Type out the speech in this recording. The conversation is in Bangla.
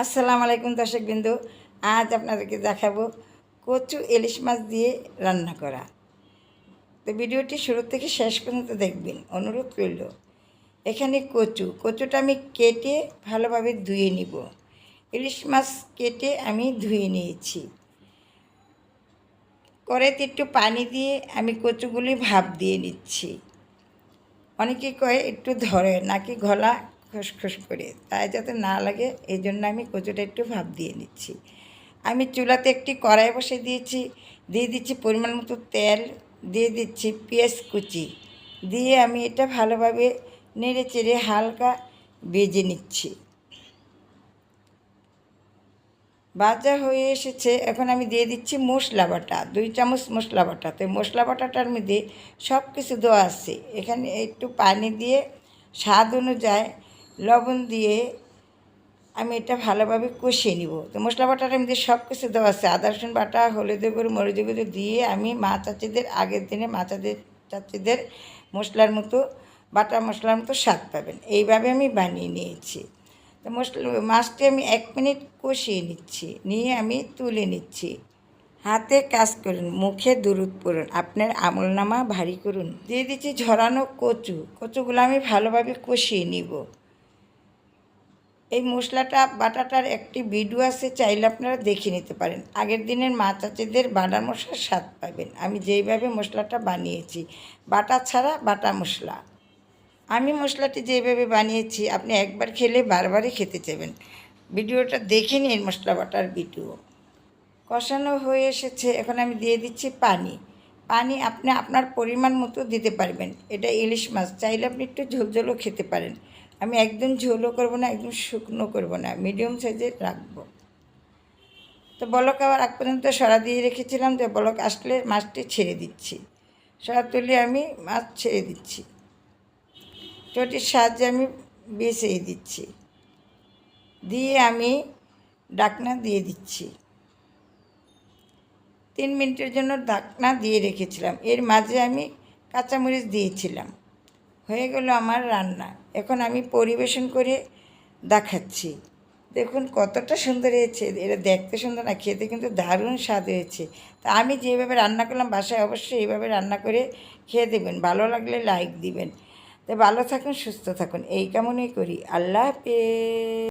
আসসালামু আলাইকুম দর্শক বিন্দু, আজ আপনাদেরকে দেখাবো কচু ইলিশ মাছ দিয়ে রান্না করা। তো ভিডিওটি শুরু থেকে শেষ পর্যন্ত দেখবেন, অনুরোধ রইল। এখানে কচু, কচুটা আমি কেটে ভালোভাবে ধুয়ে নিব। ইলিশ মাছ কেটে আমি ধুয়ে নিয়েছি। কড়াইতে একটু পানি দিয়ে আমি কচুগুলি ভাপ দিয়ে নিচ্ছি। অনেকে কয়ে একটু ধরে, নাকি গলা খসখস করে। তাই যাতে না লাগে এই জন্য আমি কচুটা একটু ভাপ দিয়ে নিচ্ছি। আমি চুলাতে একটি কড়াই বসে দিয়েছি। দিয়ে দিচ্ছি পরিমাণ মতো তেল, দিয়ে দিচ্ছি পেঁয়াজ কুচি। দিয়ে আমি এটা ভালোভাবে নেড়ে চেড়ে হালকা বেজে নিচ্ছি। ভাজা হয়ে এসেছে। এখন আমি দিয়ে দিচ্ছি মশলা বাটা, দুই চামচ মশলা বাটা। তো মশলা বাটাটার মধ্যে সব কিছু দেওয়া আছে। এখানে একটু পানি দিয়ে স্বাদ অনুযায়ী লবণ দিয়ে আমি এটা ভালোভাবে কষিয়ে নিব। তো মশলা বাটাটার মধ্যে সব কিছু দেওয়া আছে। আদা, রসুন বাটা, হলুদ, গুঁড়ো, মরিচ, গুঁড়ো দিয়ে আমি মা চাচিদের, আগের দিনে মা চাচিদের চাচিদের মশলার মতো, বাটা মশলার মতো স্বাদ পাবেন। এইভাবে আমি বানিয়ে নিয়েছি। তো মশলা, মাছটি আমি এক মিনিট কষিয়ে নিচ্ছি। নিয়ে আমি তুলে নিচ্ছি। হাতে কাজ করুন, মুখে দুরুদ পড়ুন, আপনার আমলনামা ভারী করুন। দিয়ে দিচ্ছি ঝরানো কচু। কচুগুলো আমি ভালোভাবে কষিয়ে নিব। এই মশলাটা, বাটাটার একটি ভিডিও আছে, চাইলে আপনারা দেখে নিতে পারেন। আগের দিনের মা চাচিদের বাটা মশলার স্বাদ পাবেন। আমি যেইভাবে মশলাটা বানিয়েছি, বাটা ছাড়া বাটা মশলা। আমি মশলাটি যেভাবে বানিয়েছি, আপনি একবার খেলে বারবারই খেতে চাইবেন। ভিডিওটা দেখে নিন মশলা বাটার ভিডিও। কষানো হয়ে এসেছে। এখন আমি দিয়ে দিচ্ছি পানি। পানি আপনি আপনার পরিমাণ মতো দিতে পারবেন। এটা ইলিশ মাছ, চাইলে আপনি একটু ঝোলঝোলও খেতে পারেন। আমি একদম ঝোলও করব না, একদম শুকনো করব না মিডিয়াম সাইজে রাখব। তো বলক আবার আগ পর্যন্ত সরা দিয়ে রেখেছিলাম যে বলক আসলে মাছটি ছেড়ে দিচ্ছি। সরা তুলে আমি মাছ ছেড়ে দিচ্ছি। চটির সাহায্যে আমি বেছিয়ে দিচ্ছি। দিয়ে আমি ডাকনা দিয়ে দিচ্ছি। তিন মিনিটের জন্য ডাকনা দিয়ে রেখেছিলাম। এর মাঝে আমি কাঁচামরিচ দিয়েছিলাম। হয়ে গেল আমার রান্না। এখন আমি পরিবেশন করে দেখাচ্ছি। দেখুন কতটা সুন্দর হয়েছে। এটা দেখতে সুন্দর না, খেতে কিন্তু দারুণ স্বাদ হয়েছে। তা আমি যেভাবে রান্না করলাম বাসায় অবশ্যই এইভাবে রান্না করে খেয়ে দেবেন। ভালো লাগলে লাইক দিবেন। তো ভালো থাকুন, সুস্থ থাকুন। এই কেমনই করি। আল্লাহ হাফেজ।